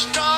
চেষ্টা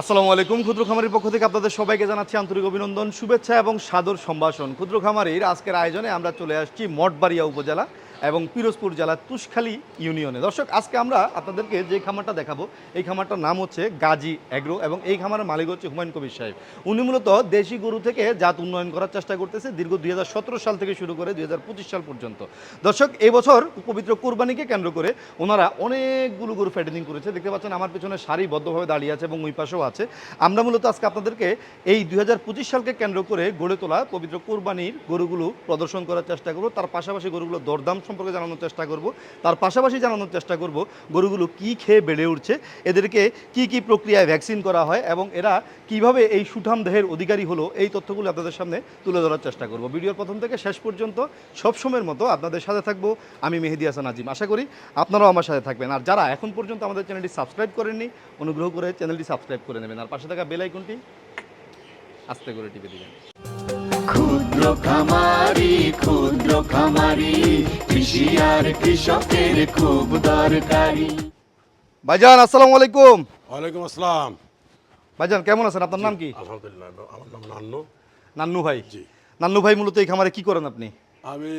আসসালামু আলাইকুম, ক্ষুদ্র খামারির পক্ষ থেকে আপনাদের সবাইকে জানাচ্ছি আন্তরিক অভিনন্দন, শুভেচ্ছা এবং সাদর সম্ভাষণ। ক্ষুদ্র খামারির আজকের আয়োজনে আমরা চলে আসছি মঠবাড়িয়া উপজেলা। এবং পিরোজপুর জেলার তুষখালী ইউনিয়নে। দর্শক, আজকে আমরা আপনাদেরকে যে খামারটা দেখাবো, এই খামারটার নাম হচ্ছে গাজী এগ্রো এবং এই খামারের মালিক হচ্ছে হুমায়ুন কবির সাহেব। উনি মূলত দেশি গরু থেকে জাত উন্নয়ন করার চেষ্টা করতেছে দীর্ঘ দুই হাজার সতেরো সাল থেকে শুরু করে দুই হাজার পঁচিশ সাল পর্যন্ত। দর্শক এবছর পবিত্র কোরবানিকে কেন্দ্র করে ওনারা অনেকগুলো গরু ফ্যাটেনিং করেছে। দেখতে পাচ্ছেন আমার পেছনে সারিবদ্ধভাবে দাঁড়িয়ে আছে এবং ওই পাশেও আছে। আমরা মূলত আজকে আপনাদেরকে এই দুই হাজার পঁচিশ সালকে কেন্দ্র করে গড়ে তোলা পবিত্র কোরবানির গরুগুলো প্রদর্শন করার চেষ্টা করব। তার পাশাপাশি গরুগুলো দরদাম সম্পর্কে জানানোর চেষ্টা করব। তার পাশাপাশি জানানোর চেষ্টা করব, গরুগুলো কি খেয়ে বেড়ে উঠছে, এদেরকে কি কি প্রক্রিয়ায় ভ্যাকসিন করা হয় এবং এরা কীভাবে এই সুঠাম দেহের অধিকারী হলো, এই তথ্যগুলো আপনাদের সামনে তুলে ধরার চেষ্টা করব। ভিডিওর প্রথম থেকে শেষ পর্যন্ত সব সময়ের মতো আপনাদের সাথে থাকব আমি মেহেদি হাসান আজিম। আশা করি আপনারাও আমার সাথে থাকবেন। আর যারা এখন পর্যন্ত আমাদের চ্যানেলটি সাবস্ক্রাইব করেননি, অনুগ্রহ করে চ্যানেলটি সাবস্ক্রাইব করে নেবেন। আর পাশে থাকা বেল আইকনটি আস্তে করে টিপে দিবেন। ক্ষুদ্র খামারি ক্ষুদ্র খামারি কৃষি আর কৃষকের খুব দরকারি। ভাইজান আসসালামু আলাইকুম। ওয়ালাইকুম আসসালাম। ভাইজান কেমন আছেন? আপনার নাম কি? আলহামদুলিল্লাহ আমার নাম নান্নু। নান্নু ভাই। জি। নান্নু ভাই মূলত এই খামারে কি করেন আপনি? আমি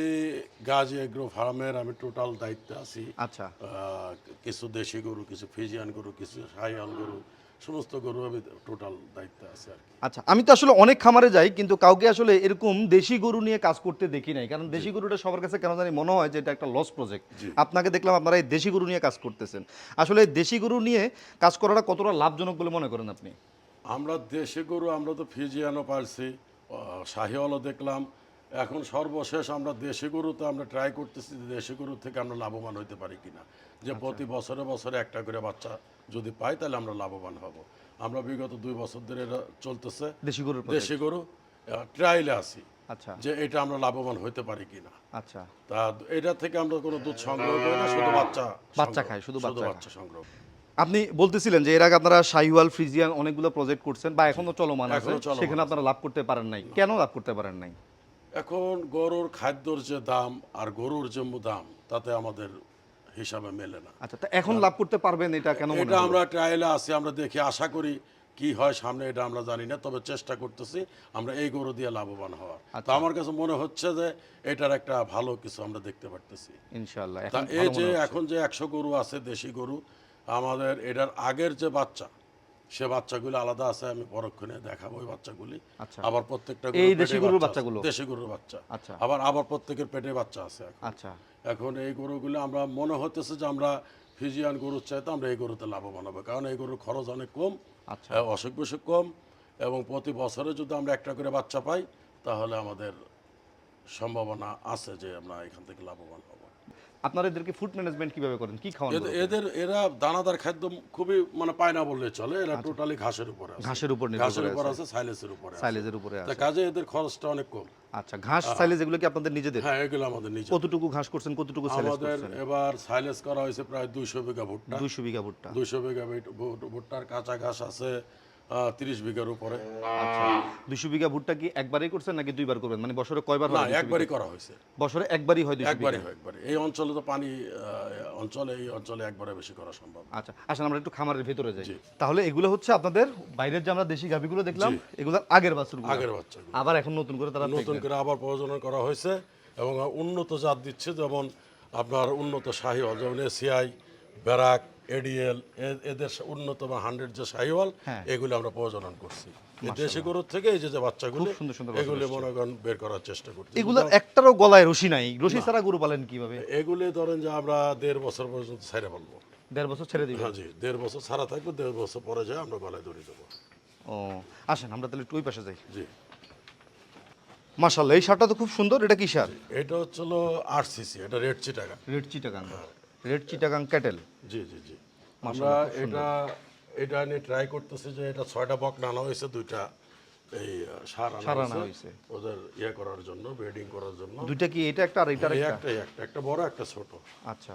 গাজী এগ্রো ফার্মের আমি টোটাল দায়িত্বে আছি। আচ্ছা। আহ, কিছু দেশি গরু কিছু ফিজিয়ান গরু কিছু সাইয়াল গরু সমস্ত গরু আমি টোটাল দায়িত্বে আছি আর কি। আচ্ছা আমি তো আসলে অনেক খামারে যাই কিন্তু কাউকে আসলে এরকম দেশি গরু নিয়ে কাজ করতে দেখি নাই। কারণ দেশি গরুটা সবার কাছে কেন জানি মনে হয় যে এটা একটা লস প্রজেক্ট আপনাকে দেখলাম আপনারা এই দেশি গরু নিয়ে কাজ করতেছেন। আসলে দেশি গরু নিয়ে কাজ করাটা কতটা লাভজনক বলে মনে করেন আপনি? আমরা দেশি গরু আমরা তো ফিজিয়ানও পারছি শাহিওয়ালও দেখলাম এখন সর্বশেষ আমরা দেশি গরুতে আমরা ট্রাই করতেছি যে দেশি গরু থেকে আমরা লাভবান হতে পারি কিনা। যে প্রতি বছরে বছরে একটা করে বাচ্চা যদি পাই তাহলে আমরা লাভবান হব। আমরা বিগত দুই বছর ধরে চলতেছে দেশি project। দেশি গরু ট্রায়ালে আছি। আচ্ছা। যে এটা আমরা লাভবান হইতে পারি কিনা। আচ্ছা। তা এটা থেকে আমরা কোনো দুধ সংগ্রহ করি না শুধু বাচ্চা বাচ্চা খায়, শুধু বাচ্চা সংগ্রহ। আপনি বলতেছিলেন যে এর আগে আপনারা শাহিওয়াল ফ্রিজিয়ান অনেকগুলো প্রজেক্ট করছেন বা এখনও চলমান আছে। সেখানে আপনারা লাভ করতে পারেন নাই। কেন লাভ করতে পারেন নাই? এখন গরুর খাদ্যর যে দাম আর গরুর যে দাম তাতে আমাদের হিসাবে মেলে না। আচ্ছা তা এখন লাভ করতে পারবেন এটা কেন এটা আমরা ট্রায়ালে আছি আমরা দেখি আশা করি কি হয় সামনে এটা আমরা জানি না তবে চেষ্টা করতেছি আমরা এই গরু দিয়ে লাভবান হওয়ার। তো আমার কাছে মনে হচ্ছে যে এটার একটা ভালো কিছু আমরা দেখতে পারতেছি। ইনশাআল্লাহ এই যে এখন যে একশো গরু আছে দেশি গরু আমাদের এটার আগের যে বাচ্চা সে বাচ্চাগুলো আলাদা আছে আমি পরক্ষণে দেখাবো ওই বাচ্চাগুলি আচ্ছা। আবার প্রত্যেকটা এই দেশি গরুর বাচ্চাগুলো? দেশি গরুর বাচ্চা আচ্ছা। আবার আবার প্রত্যেকের পেটে বাচ্চা আছে এখন আচ্ছা এখন এই গরুগুলো আমরা মনে হতেছে যে আমরা ফিজিয়ান গরুর চাইতে আমরা এই গরুতে লাভবান হবে কারণ এই গরুর খরচ অনেক কম আচ্ছা। অসুখ বিসুখ কম এবং প্রতি বছরে যদি আমরা একটা করে বাচ্চা পাই তাহলে আমাদের সম্ভাবনা আছে যে আমরা এখান থেকে লাভবান হব। আপনারা এদেরকে ফুড ম্যানেজমেন্ট কীভাবে করেন? কি খাওয়ান এদের- এরা দানাদার খাদ্য খুবই মানে পায় না বললে চলে এরা টোটালি ঘাসের উপরে আছে। আচ্ছা। ঘাসের উপর নির্ভর ঘাসের উপর আছে। সাইলেসের উপরে সাইলেজের উপরে আছে। কাজে এদের খরচটা অনেক কম। আচ্ছা ঘাস সাইলেজ এগুলো কি আপনাদের নিজেদের? হ্যাঁ এগুলো আমাদের নিজে কতটুকু ঘাস করছেন কতটুকু সাইলেজ আমাদের এবার সাইলেস করা হয়েছে প্রায় দুইশো বিঘা ভুট্টা। 200 বিঘা ভুট্টা। দুইশো বিঘা ভুট- ভুট- ভুট্টার কাঁচা ঘাস আছে তিরিশ বিঘার উপরে। আচ্ছা। 200 বিঘা ভুট্টা কি একবারই করছেন নাকি দুইবার করবেন? মানে বছরে কয়বার না হয় 200 একবারই করা হয়েছে। বছরে একবারই হয় 200 একবারই হয় একবারে এই অঞ্চলে তো পানি অঞ্চলে এই অঞ্চলে একবারে বেশি করা সম্ভব। আচ্ছা আসেন আমরা একটু খামারের ভেতরে যাই। তাহলে এগুলো হচ্ছে আপনাদের বাইরের যে আমরা দেশি গাভিগুলো দেখলাম এগুলো আগের বাছুর আগের বাচ্চা আবার এখন নতুন করে তারা নতুন করে আবার প্রযোজনা করা হয়েছে এবং উন্নত জাত দিচ্ছে যেমন আপনার উন্নত শাহী যেমন এসিআই ব্যারাক এডিএল এদের উন্নত বা হান্ড্রেড যে শাহিওয়াল হ্যাঁ। এগুলো আমরা প্রজনন করছি। দেশি গরুর থেকে এই যে যে বাচ্চাগুলো সুন্দর সুন্দর এগুলি মনে করেন বের করার চেষ্টা করছি। এগুলো একটারও গলায় রশি নাই। রশি ছাড়া গরু পালেন কীভাবে? এগুলি ধরেন যে আমরা দেড় বছর পর্যন্ত ছেড়ে ফেলব দেড় বছর ছেড়ে দিবেন? হ্যাঁ জি দেড় বছর ছাড়া থাকবে দেড় বছর পরে যায় আমরা গলায় দড়ি দেবো। ও আসেন আমরা তাহলে একটু ওই পাশে যাই। জি। মাশাল্লাহ এই শার্টটা তো খুব সুন্দর এটা কি শার্ট এটা হচ্ছিল আট সিসি এটা red চিটাকা red Chittagong. Red Chittagong cattle. জি জি জি। আমরা এটা এটা নিয়ে ট্রাই করতেছি যে এটা ছয়টা বক নানা হয়েছে দুইটা এই সার আনা হয়েছে। ওদের ইয়ে করার জন্য ব্রিডিং করার জন্য। দুইটা কি এটা একটা আর এটা একটা একটা একটা একটা বড় একটা ছোট। আচ্ছা।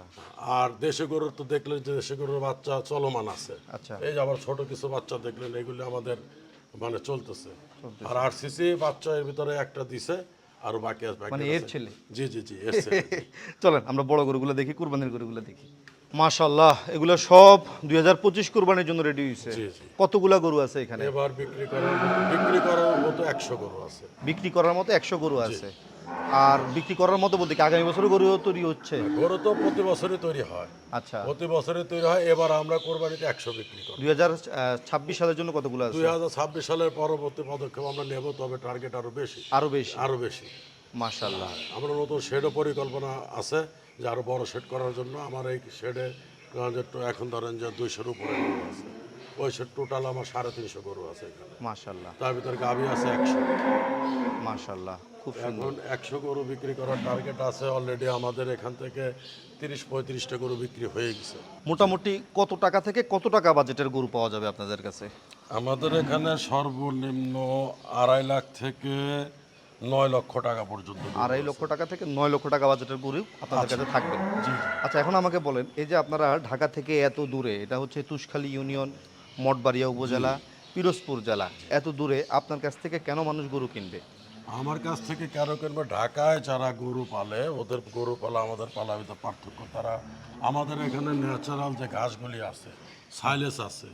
আর দেশে গরুর তো দেখলে যে দেশে গরুর বাচ্চা চলমান আছে। আচ্ছা। এই যে আবার ছোট কিছু বাচ্চা দেখলেন এগুলো আমাদের মানে চলতেছে। আর আরসিসি বাচ্চা এর ভিতরে একটা দিছে আর বাকি আছে মানে এর। ছেলে? জি জি জি চলেন আমরা বড় গরুগুলো দেখি কুরবানির গরুগুলো দেখি। মাশাল্লাহ এগুলো সব দুই হাজার পঁচিশ কুরবানির জন্য রেডি হয়েছে। কতগুলা গরু আছে এখানে? এবার বিক্রি করার বিক্রি করার মতো একশো গরু আছে। বিক্রি করার মতো একশো গরু আছে। আর বিক্রি করার মতো বলতে কি আগামী বছর গরু তৈরি হচ্ছে? গরু তো প্রতি বছরই তৈরি হয়। আচ্ছা। প্রতি বছরই তৈরি হয় এবার আমরা কোরবানিতে একশো বিক্রি করি। দুই হাজার ছাব্বিশ সালের জন্য কতগুলো আছে? দুই হাজার ছাব্বিশ সালের পরবর্তী পদক্ষেপ আমরা নেব তবে টার্গেট আরও বেশি। আরও বেশি? আরও বেশি। মাশাল্লাহ আমরা নতুন শেডও পরিকল্পনা আছে যে আরও বড় শেড করার জন্য। আমার এই শেডে এখন ধরেন যে দুইশোর উপরে আছে। ওই টোটাল আমার সাড়ে তিনশো গরু আছে এখানে। মাশাল্লাহ তার ভিতরে গাভি আছে একশো। মাশাল্লাহ খুব সুন্দর। এখন একশো গরু বিক্রি করার টার্গেট আছে অলরেডি আমাদের এখান থেকে তিরিশ পঁয়ত্রিশটা গরু বিক্রি হয়ে গেছে। মোটামুটি কত টাকা থেকে কত টাকা বাজেটের গরু পাওয়া যাবে আপনাদের কাছে? আমাদের এখানে সর্বনিম্ন আড়াই লাখ থেকে নয় লক্ষ টাকা পর্যন্ত আড়াই লক্ষ টাকা থেকে নয় লক্ষ টাকা বাজেটের গরু আপনাদের কাছে থাকবে। আচ্ছা এখন আমাকে বলেন এই যে আপনারা ঢাকা থেকে এত দূরে এটা হচ্ছে তুষখালী ইউনিয়ন মঠবাড়িয়া উপজেলা পিরোজপুর জেলা। এত দূরে আপনার কাছ থেকে কেন মানুষ গরু কিনবে? আমার কাছ থেকে কেন কিনবে? ঢাকায় যারা গরু পালে ওদের গরু পালা আমাদের পালা ভিতরে পার্থক্য। তারা আমাদের এখানে ন্যাচারাল যে ঘাসগুলি আছে সাইলেস আছে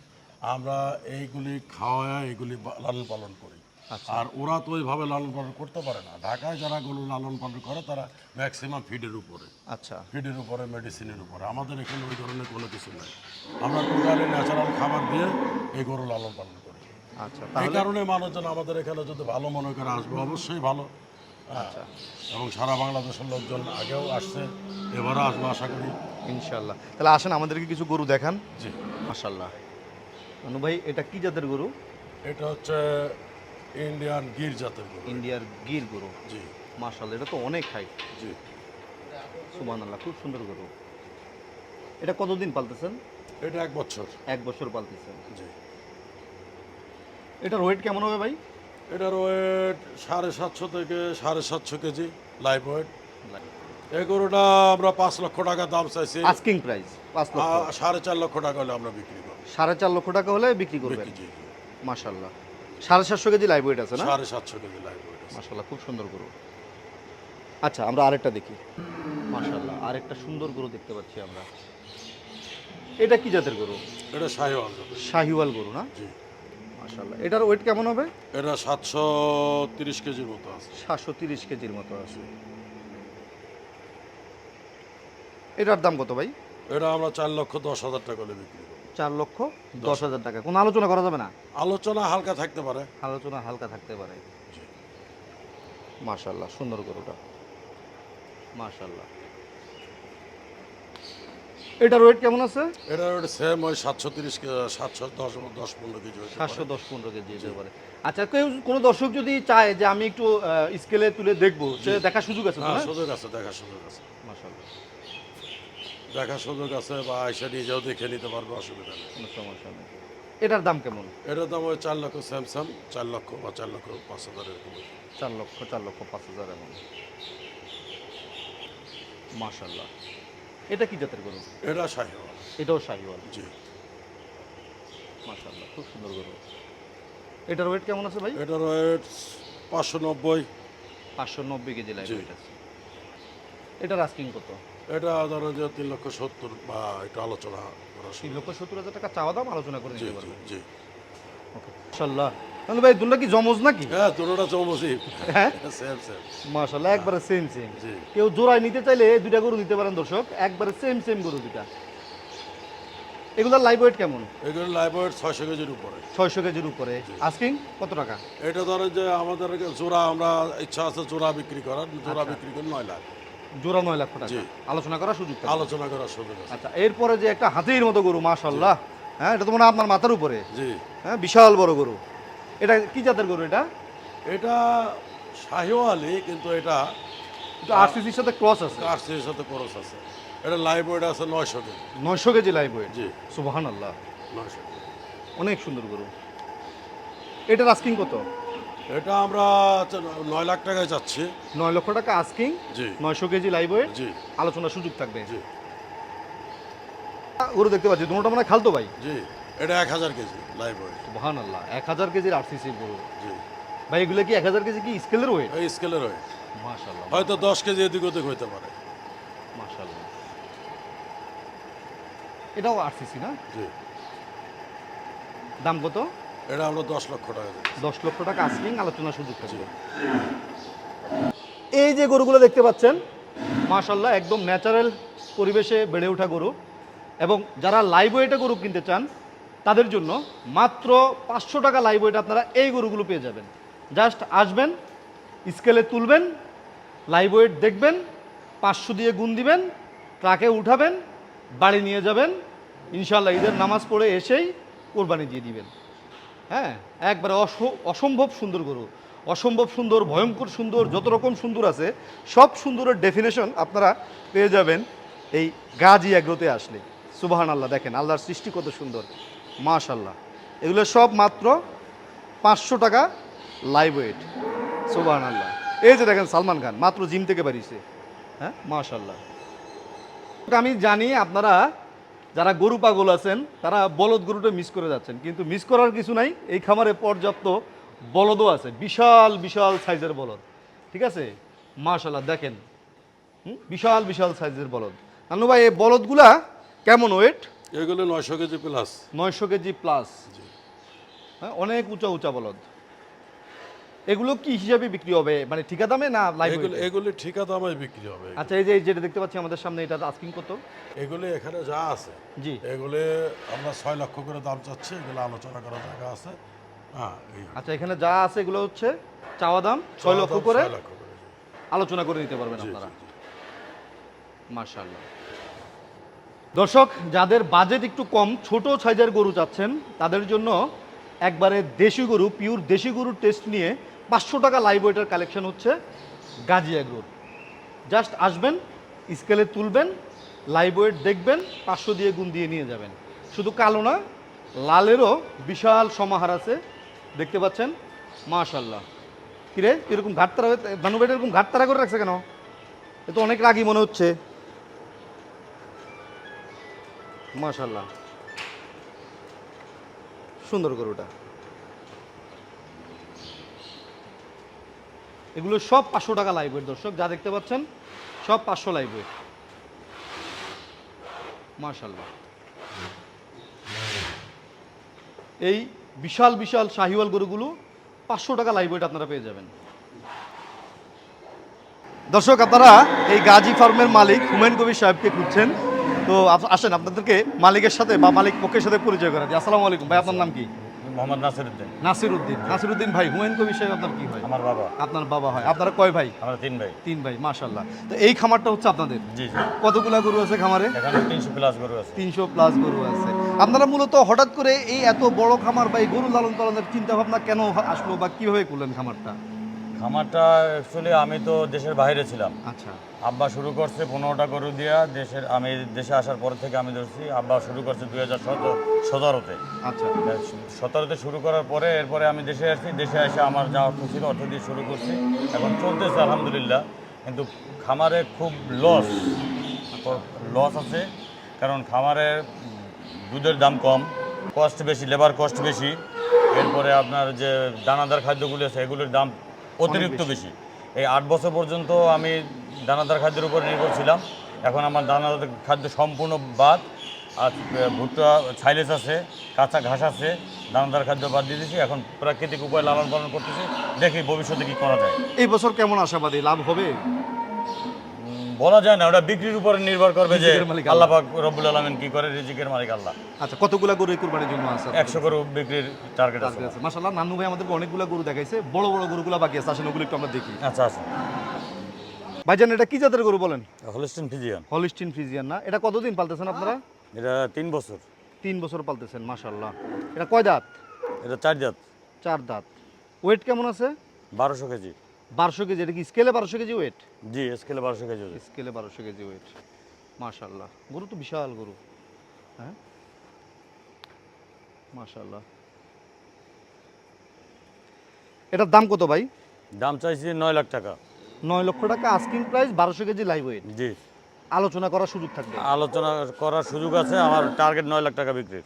আমরা এইগুলি খাওয়া এগুলি লালন পালন করি। আর ওরা তো ওইভাবে লালন পালন করতে পারে না। ঢাকায় যারা গরু লালন পালন করে তারা ম্যাক্সিমাম ফিডের উপরে। আচ্ছা। ফিডের উপরে মেডিসিনের উপরে। আমাদের এখানে ওই ধরনের কোনো কিছু নেই। আমরা টোটালি ন্যাচারাল খাবার দিয়ে এই গরু লালন পালন করি। আচ্ছা এই কারণে মানুষজন আমাদের এখানে যদি ভালো মনে করে আসবে অবশ্যই ভালো। হ্যাঁ। এবং সারা বাংলাদেশের লোকজন আগেও আসছে এবারও আসব আশা করি। ইনশাল্লাহ তাহলে আসেন আমাদেরকে কিছু গরু দেখান। জি। মাশাল্লাহ অনু ভাই এটা কি জাতের গরু? এটা হচ্ছে ইন্ডিয়ান গির জাতের গরু। ইন্ডিয়ার গির গরু। জি। মাশাল্লাহ এটা তো অনেক হাই জি। সুমান আল্লাহ খুব সুন্দর গরু। এটা কতদিন পালতেছেন? এটা এক বছর। এক বছর পালতেছেন। জি। এটার ওয়েট কেমন হবে ভাই? এটার ওয়েট সাড়ে সাতশো থেকে সাড়ে সাতশো কেজি লাইভ ওয়েট এই গরুটা আমরা পাঁচ লক্ষ টাকা দাম চাইছি। আস্কিং প্রাইস পাঁচ লক্ষ। সাড়ে চার লক্ষ টাকা হলে আমরা বিক্রি করব। সাড়ে চার লক্ষ টাকা হলে বিক্রি করবেন। মাশাল্লাহ সাড়ে সাতশো কেজি লাইভ ওয়েট আছে না? সাড়ে সাতশো কেজি লাইভ ওয়েট মাশাল্লাহ খুব সুন্দর গরু। আচ্ছা আমরা আরেকটা দেখি। মাশাল্লাহ আরেকটা সুন্দর গরু দেখতে পাচ্ছি আমরা। এটা কি জাতের গরু? এটা শাহিওয়াল। শাহিওয়াল গরু না? জি। মাশাল্লাহ এটার ওয়েট কেমন হবে? এটা সাতশো তিরিশ কেজির মতো আছে। সাতশো তিরিশ কেজির মতো আছে। এটার দাম কত ভাই? এটা আমরা চার লক্ষ দশ হাজার টাকা করে বিক্রি করি চার লক্ষ দশ। হাজার টাকা। কোনো আলোচনা করা যাবে না? আলোচনা হালকা থাকতে পারে। আলোচনা হালকা থাকতে পারে। মাশাল্লাহ সুন্দর গরুটা। মাশাল্লাহ এটার ওয়েট কেমন আছে? এটা সেম ওই সাতশো তিরিশ সাতশো দশ দশ পনেরো কেজি সাতশো দশ পনেরো কেজি যেতে পারে। আচ্ছা কেউ কোনো দর্শক যদি চায় যে আমি একটু স্কেলে তুলে দেখব সে দেখার সুযোগ আছে হ্যাঁ সুযোগ আছে দেখার সুযোগ আছে। মাশাল্লাহ দেখার সুযোগ আছে বা আইসা নিজেও দেখে নিতে পারবে অসুবিধা নেই। কোনো সমস্যা নেই। এটার দাম কেমন? এটার দাম ওই চার লক্ষ স্যামসাং চার লক্ষ বা চার লক্ষ পাঁচ হাজার এরকম। চার লক্ষ চার লক্ষ পাঁচ হাজার এমন। মাশাল্লাহ এটা কি জাতের গরু? এটা শাহিওয়াল। এটাও শাহিওয়াল? জি। মাশাল্লাহ খুব সুন্দর গরু। এটার ওয়েট কেমন আছে ভাই? এটার ওয়েট পাঁচশো নব্বই। পাঁচশো নব্বই কেজি। ওয়েট আছে। এটার আস্কিং কত? এটা ধরো যে তিন লক্ষ সত্তর বা একটু আলোচনা করা তিন লক্ষ সত্তর হাজার টাকা চাওয়া দাম আলোচনা করে জি জি জি। মাশাল্লাহ তাহলে ভাই দুটা কি জমজ নাকি? হ্যাঁ দুটোটা চৌমসি হ্যাঁ? Same same. মাশাল্লাহ একবারে সেম সেম জি। কেউ জোড়ায় নিতে চাইলে দুইটা গরু নিতে পারেন দর্শক। একবারে সেম সেম গরু দুটা এগুলোর লাইভ ওয়েট কেমন? এগুলো লাইভ ওয়েট ছয়শো কেজির উপরে। ছয়শো কেজির উপরে। আস্কিং কত টাকা? এটা ধরেন যে আমাদের জোড়া আমরা ইচ্ছা আছে জোড়া বিক্রি করার। জোড়া বিক্রি করে নয় লাখ। জোড়া নয় লক্ষ টাকা। আলোচনা করার সুযোগ আলোচনা করার সুযোগ আচ্ছা এরপরে যে একটা হাতির মতো গরু মাশাল্লাহ হ্যাঁ এটা তো মনে হয় আপনার মাথার উপরে। জি। হ্যাঁ বিশাল বড় গরু। এটা কি জাতের গরু এটা? এটা শাহিওয়ালি কিন্তু এটা একটু আরসিসির সাথে ক্রস আছে। কার্সের সাথে খরচ আছে। এটা লাইভ ওয়েট আছে নয়শো কেজি। নয়শো কেজি লাইভ ওয়েট জি। সুবাহান আল্লাহ নয়শো অনেক সুন্দর গরু। এটার আস্কিং কত? এটা আমরা নয় লাখ টাকায় যাচ্ছি নয় লক্ষ টাকা আস্কিং জি। নয়শো কেজি লাইভ ওয়েট জি। আলোচনার সুযোগ থাকবে। জি। গরু দেখতে পাচ্ছি দুটোটা মানে খালতো ভাই? জি এটা এক হাজার কেজি লাইভ ওয়েট আল্লাহ এক হাজার কেজির আরসিসি গরু। জি। ভাই এগুলো কি এক হাজার কেজি কি স্কেলের ওয়েট এই স্কেলের ওয়েট মাশাল্লাহ হয়তো দশ কেজি এদিক ওদিক হইতে পারে। মাশাল্লাহ এটাও আরসিসি না? জি। দাম কত? এটা আমরা দশ লক্ষ টাকা দশ লক্ষ টাকা আস্কিং আলোচনার সুযোগ থাকবে। এই যে গরুগুলো দেখতে পাচ্ছেন মাশাল্লাহ একদম ন্যাচারাল পরিবেশে বেড়ে ওঠা গরু। এবং যারা লাইভ ওয়েটে গরু কিনতে চান তাদের জন্য মাত্র পাঁচশো টাকা লাইভ ওয়েট আপনারা এই গরুগুলো পেয়ে যাবেন। জাস্ট আসবেন স্কেলে তুলবেন লাইভ ওয়েট দেখবেন পাঁচশো দিয়ে গুণ দিবেন ট্রাকে উঠাবেন বাড়ি নিয়ে যাবেন ইনশাল্লাহ ঈদের নামাজ পড়ে এসেই কোরবানি দিয়ে দিবেন। হ্যাঁ একবারে অস- অসম্ভব সুন্দর গরু। অসম্ভব সুন্দর, ভয়ঙ্কর সুন্দর, যত রকম সুন্দর আছে, সব সুন্দরের ডেফিনেশন আপনারা পেয়ে যাবেন এই গাজী এগ্রোতে আসলে। সুবাহান আল্লাহ দেখেন আল্লাহর সৃষ্টি কত সুন্দর। মাশাল্লাহ এগুলো সব মাত্র পাঁচশো টাকা লাইভ ওয়েট সুবাহান আল্লাহ এই যে দেখেন সালমান খান, মাত্র জিম থেকে বাড়িছে হ্যাঁ মাশাল্লাহ আমি জানি আপনারা যারা গরু পাগল আছেন তারা বলদ গরুটা মিস করে যাচ্ছেন। কিন্তু মিস করার কিছু নাই এই খামারে পর্যাপ্ত বলদও আছে। বিশাল বিশাল সাইজের বলদ। ঠিক আছে? মাশাল্লাহ দেখেন। হুম, বিশাল বিশাল সাইজের বলদ। নানু ভাই এই বলদগুলা কেমন ওয়েট এগুলো নয়শো কেজি প্লাস নয়শো কেজি প্লাস হ্যাঁ অনেক উঁচা উঁচা বলদ। এগুলো কি হিসাবে বিক্রি হবে? মানে ঠিকা দামে না লাইভ এগুলো এগুলি ঠিকা দামে বিক্রি হবে আচ্ছা এই যে যেটা দেখতে পাচ্ছি আমাদের সামনে এটা আস্কিং কত? এগুলি এখানে যা আছে। জি। এগুলো আমরা ছয় লক্ষ করে দাম চাচ্ছি এগুলো আলোচনা করার জায়গা আছে। হ্যাঁ আচ্ছা এখানে যা আছে এগুলো হচ্ছে চাওয়া দাম ছয় লক্ষ করে আলোচনা করে নিতে পারবেন আপনারা। মার্শাল্লাহ দর্শক যাদের বাজেট একটু কম ছোট সাইজের গরু চাচ্ছেন তাদের জন্য একবারে দেশি গরু পিওর দেশি গরুর টেস্ট নিয়ে পাঁচশো টাকা লাইভ ওয়েটার কালেকশন হচ্ছে গাজী এগ্রোর। জাস্ট আসবেন স্কেলে তুলবেন লাইভ ওয়েট দেখবেন, পাঁচশো দিয়ে গুণ দিয়ে নিয়ে যাবেন। শুধু কালো না, লালেরও বিশাল সমাহার আছে, দেখতে পাচ্ছেন? মাশাল্লাহ কিরে এরকম ঘাটতারা ভানুবেট এরকম ঘাটতারা করে রাখছে কেন? এ তো অনেক রাগি মনে হচ্ছে। মাশাল্লাহ সুন্দর গরুটা। এগুলো সব পাঁচশো টাকা লাইভ দর্শক, যা দেখতে পাচ্ছেন, সব পাঁচশো লাইভ ওয়েট এই বিশাল বিশাল শাহিওয়াল গরুগুলো পাঁচশো টাকা লাইভ আপনারা পেয়ে যাবেন। দর্শক, আপনারা এই গাজী ফার্মের মালিক হুমায়ুন কবির সাহেবকে খুঁজছেন। তো আসেন, আপনাদেরকে মালিকের সাথে বা মালিক পক্ষের সাথে পরিচয় করা আসসালামু আলাইকুম, ভাই, আপনার নাম কি? মোহাম্মদ নাসির উদ্দিন নাসির উদ্দিন নাসির উদ্দিন ভাই হুমায়ুন কবির সাহেব আপনার কি হয় আমার বাবা। আপনার বাবা হয়। আপনারা কয় ভাই? আমরা তিন ভাই। তিন ভাই মাশাল্লাহ তো এই খামারটা হচ্ছে আপনাদের? জি জি। কতগুলা গরু আছে খামারে? এখানে তিনশো প্লাস গরু আছে। তিনশো প্লাস গরু আছে। আপনারা মূলত হঠাৎ করে এই এত বড় খামার বা এই গরু লালন পালনের চিন্তা ভাবনা কেন আসলো বা কীভাবে করলেন খামারটা? খামারটা অ্যাকচুয়ালি আমি তো দেশের বাইরে ছিলাম। আচ্ছা। আব্বা শুরু করছে পনেরোটা গরু দিয়া দেশের আমি দেশে আসার পর থেকে আমি ধরছি আব্বা শুরু করছে দুই হাজার সতেরো সতেরোতে। আচ্ছা। সতেরোতে শুরু করার পরে এরপরে আমি দেশে আসছি দেশে এসে আমার যা অর্থ ছিল অর্থ দিয়ে শুরু করছি। এখন চলতেছে আলহামদুলিল্লাহ কিন্তু খামারে খুব লস লস আছে কারণ খামারে দুধের দাম কম কস্ট বেশি লেবার কস্ট বেশি। এরপরে আপনার যে দানাদার খাদ্যগুলো আছে এগুলোর দাম অতিরিক্ত বেশি। এই আট বছর পর্যন্ত আমি দানাদার খাদ্যের উপর নির্ভর ছিলাম। এখন আমার দানাদার খাদ্য সম্পূর্ণ বাদ। আর ভুট্টা ছাইলেস আছে কাঁচা ঘাস আছে দানাদার খাদ্য বাদ দিয়ে দিয়েছি। এখন প্রাকৃতিক উপায় লালন পালন করতেছি। দেখি ভবিষ্যতে কি করা যায়। এই বছর কেমন আশাবাদী? লাভ হবে? বলা যায় না ওটা বিক্রির উপরে নির্ভর করবে যে আল্লাহ পাক রব্বুল আলমিন কি করে রিজিকের মালিক আল্লাহ? আচ্ছা কতগুলা গরু কুরবানির জন্য আছে একশো গরু বিক্রির টার্গেট আছে। মাশাল্লাহ নানু ভাই আমাদেরকে অনেকগুলা গরু দেখাইছে বড় বড় গরুগুলা বাকি আছে আসেন ওগুলো একটু আমরা দেখি। আচ্ছা আচ্ছা ভাইজান এটা কি জাতের গরু বলেন? হলিস্টিন ফিজিয়ান হলিস্টিন ফ্রিজিয়ান না। এটা কতদিন পালতেছেন আপনারা? এটা তিন বছর। তিন বছর পালতেছেন মাশাল্লাহ এটা কয় দাঁত? এটা চার দাঁত। চার দাঁত। ওয়েট কেমন আছে? বারোশো কেজি। বারোশো কেজি এটা কি স্কেলে বারোশো কেজি ওয়েট জি স্কেলে বারোশো কেজি। স্কেলে বারোশো কেজি ওয়েট মাশাল্লাহ গরু তো বিশাল গরু। হ্যাঁ? মাশাল্লাহ এটার দাম কত ভাই? দাম চাইছি নয় লাখ টাকা। নয় লক্ষ টাকা আস্কিং প্রাইস বারোশো কেজি লাইভ ওয়েট জি। আলোচনা করার সুযোগ থাকবে। আলোচনা করার সুযোগ আছে আমার টার্গেট নয় লাখ টাকা বিক্রির।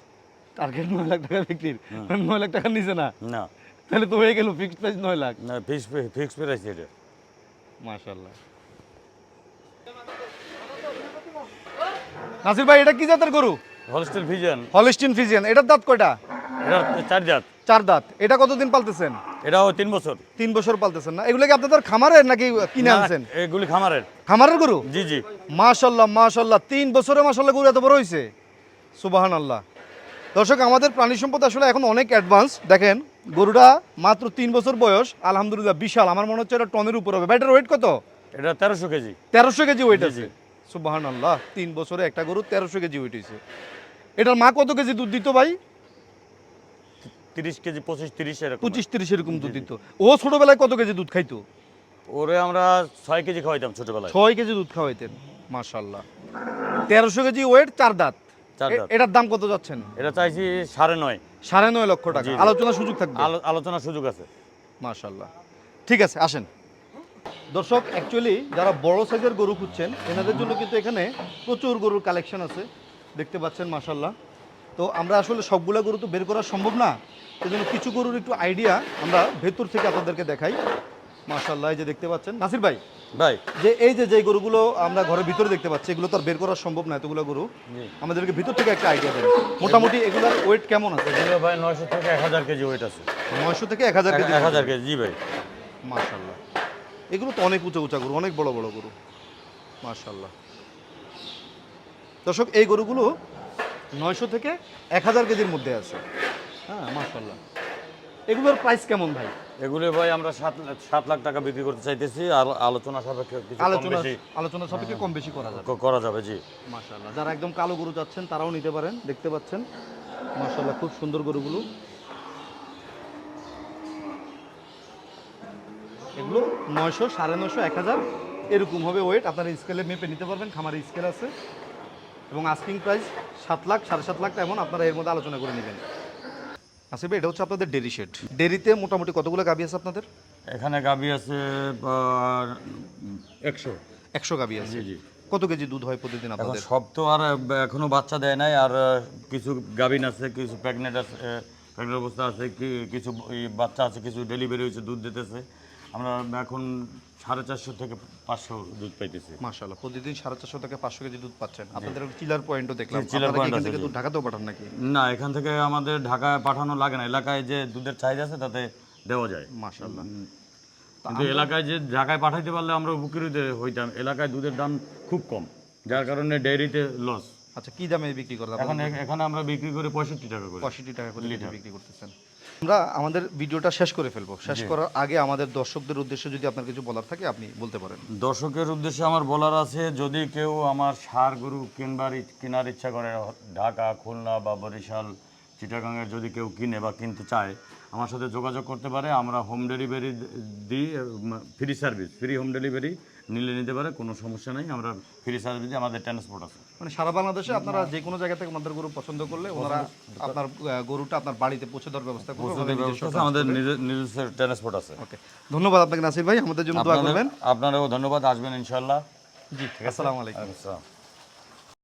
টার্গেট নয় লাখ টাকা বিক্রির। মানে নয় লাখ টাকার নিচে না? না। তাহলে তো হয়ে গেল ফিক্সড প্রাইস নয় লাখ। না ফিক্স ফিক্স প্রাইস এটা। মাশাল্লাহ নাসির ভাই এটা কি জাতের গরু? হলস্টেল ভিজন হলস্টিন ফিজিয়ান এটার দাঁত কয়টা? এটা চার দাঁত চার দাঁত। এটা কতদিন পালতেছেন? এটাও তিন বছর। তিন বছর পালতেছেন না। এগুলো কি আপনাদের খামারের নাকি কিনে আনছেন? এগুলি খামারের। খামারের গরু? জি জি। মাশাল্লাহ মাশাল্লাহ তিন বছরে মাশাল্লাহ গরু এত বড় হয়েছে সুবাহান আল্লাহ দর্শক আমাদের প্রাণী সম্পদ আসলে এখন অনেক অ্যাডভান্স দেখেন। গরুটা মাত্র তিন বছর বয়স আলহামদুলিল্লাহ বিশাল। আমার মনে হচ্ছে এটা টনের উপর হবে। ব্যাটার ওয়েট কত? এটা তেরোশো কেজি। তেরোশো কেজি ওয়েট আছে। সুবাহান আল্লাহ তিন বছরে একটা গরু তেরোশো কেজি ওয়েট হয়েছে। এটার মা কত কেজি দুধ দিত ভাই? তিরিশ কেজি পঁচিশ তিরিশ এরকম। পঁচিশ তিরিশ এরকম দুধ দিত। ও ছোটবেলায় কত কেজি দুধ খাইতো? ওরে আমরা ছয় কেজি খাওয়াইতাম ছোটবেলায়। ছয় কেজি দুধ খাওয়াইতেন মাশাল্লাহ তেরোশো কেজি ওয়েট চার দাঁত। এটার দাম কত যাচ্ছেন? এটা চাইছি সাড়ে নয়। সাড়ে নয় লক্ষ টাকা। আলোচনার সুযোগ থাকবে? আলো- আলোচনার সুযোগ আছে। মাশাল্লাহ ঠিক আছে আসেন। দর্শক অ্যাকচুয়ালি যারা বড় সাইজের গরু খুঁজছেন এনাদের জন্য কিন্তু এখানে প্রচুর গরুর কালেকশন আছে। দেখতে পাচ্ছেন মাশাল্লাহ তো আমরা আসলে সবগুলা গরু তো বের করা সম্ভব না। এই জন্য কিছু গরুর একটু আইডিয়া আমরা ভেতর থেকে আপনাদেরকে দেখাই। মাশাল্লাহ এই যে দেখতে পাচ্ছেন। নাসির ভাই ভাই। যে এই যে যে গরুগুলো আমরা ঘরের ভিতরে দেখতে পাচ্ছি এগুলো তো আর বের করা সম্ভব না এতগুলো গরু। আমাদেরকে ভিতর থেকে একটা আইডিয়া দেন। মোটামুটি এগুলোর ওয়েট কেমন আছে? এগুলো ভাই নয়শো থেকে এক হাজার কেজি ওয়েট আছে। নয়শো থেকে এক হাজার কেজি এক হাজার কেজি জি ভাই। মাশাল্লাহ এগুলো তো অনেক উঁচা উঁচা গরু অনেক বড় বড় গরু। মাশাল্লাহ দর্শক এই গরুগুলো নয়শো থেকে এক হাজার কেজির মধ্যে আছে। হ্যাঁ মাশাল্লাহ এগুলোর প্রাইস কেমন ভাই? এগুলো ভাই আমরা সাত লাখ- সাত লাখ টাকা বিক্রি করতে চাইতেছি আর আলোচনা সাপেক্ষে আলোচনা সাপেক্ষে কম বেশি করা যাবে। করা যাবে জি। মাশাল্লাহ যারা একদম কালো গরু যাচ্ছেন তারাও নিতে পারেন দেখতে পাচ্ছেন। মাশাল্লাহ খুব সুন্দর গরুগুলো। এগুলো নয়শো সাড়ে নয়শো এক হাজার। এরকম হবে ওয়েট আপনারা স্কেলে মেপে নিতে পারবেন খামারে স্কেল আছে। এবং আস্কিং প্রাইস সাত লাখ সাড়ে সাত লাখ এমন আপনারা এর মধ্যে আলোচনা করে নেবেন। আসিফ এটা হচ্ছে আপনাদের ডেরি শেড ডেরিতে মোটামুটি কতগুলো গাবি আছে আপনাদের? এখানে গাবি আছে একশো। একশো গাবি আছে। জি জি। কত কেজি দুধ হয় প্রতিদিন আপনাদের? সব তো আর এখনও বাচ্চা দেয় নাই আর কিছু গাবিন আছে কিছু প্রেগনেন্ট আছে প্রেগনেন্ট অবস্থা আছে কিছু বাচ্চা আছে কিছু ডেলিভারি হয়েছে দুধ দিতেছে। আমরা এখন সাড়ে চারশো থেকে পাঁচশো দুধ পাইতেছি। মাশাআল্লাহ প্রতিদিন সাড়ে চারশো থেকে পাঁচশো কেজি দুধ পাচ্ছেন। আপনাদের চিলার পয়েন্টও দেখলাম। চিলার আছে, থেকে দুধ ঢাকাতেও পাঠান নাকি? না এখান থেকে আমাদের ঢাকায় পাঠানো লাগে না। এলাকায় যে দুধের চাহিদা আছে তাতে দেওয়া যায়। মাশাআল্লাহ। কিন্তু এলাকায় যে ঢাকায় পাঠাইতে পারলে আমরা উপকৃত হইতাম। এলাকায় দুধের দাম খুব কম যার কারণে ডেয়ারিতে লস আচ্ছা কি দামে বিক্রি করেন এখন এখানে আমরা বিক্রি করি পঁয়ষট্টি টাকা করে। পঁয়ষট্টি টাকা করে লিটার। বিক্রি করতেছেন। আমরা আমাদের ভিডিওটা শেষ করে ফেলব। শেষ করার আগে আমাদের দর্শকদের উদ্দেশ্যে যদি আপনার কিছু বলার থাকে আপনি বলতে পারেন। দর্শকের উদ্দেশ্যে আমার বলার আছে যদি কেউ আমার সার গরু কিনবার কেনার ইচ্ছা করে ঢাকা খুলনা বা বরিশাল চিটাগাঙের যদি কেউ কিনে বা কিনতে চায় আমার সাথে যোগাযোগ করতে পারে। আমরা হোম ডেলিভারি দিই free service free home delivery নিলে নিতে পারে কোনো সমস্যা নেই। আমরা ফ্রি সার্ভিস আমাদের ট্রান্সপোর্ট আছে। মানে সারা বাংলাদেশে আপনারা যে কোনো জায়গা থেকে আমাদের গরু পছন্দ করলে ওনারা আপনার গরুটা আপনার বাড়িতে পৌঁছে দেওয়ার ব্যবস্থা করবে আছে, আমাদের নিজস্ব ট্রান্সপোর্ট আছে। ওকে ধন্যবাদ আপনাকে নাসির ভাই। আমাদের জন্য দোয়া করবেন। আপনারাও ধন্যবাদ। আসবেন ইনশাআল্লাহ জি আসসালামু আলাইকুম। আসসালাম।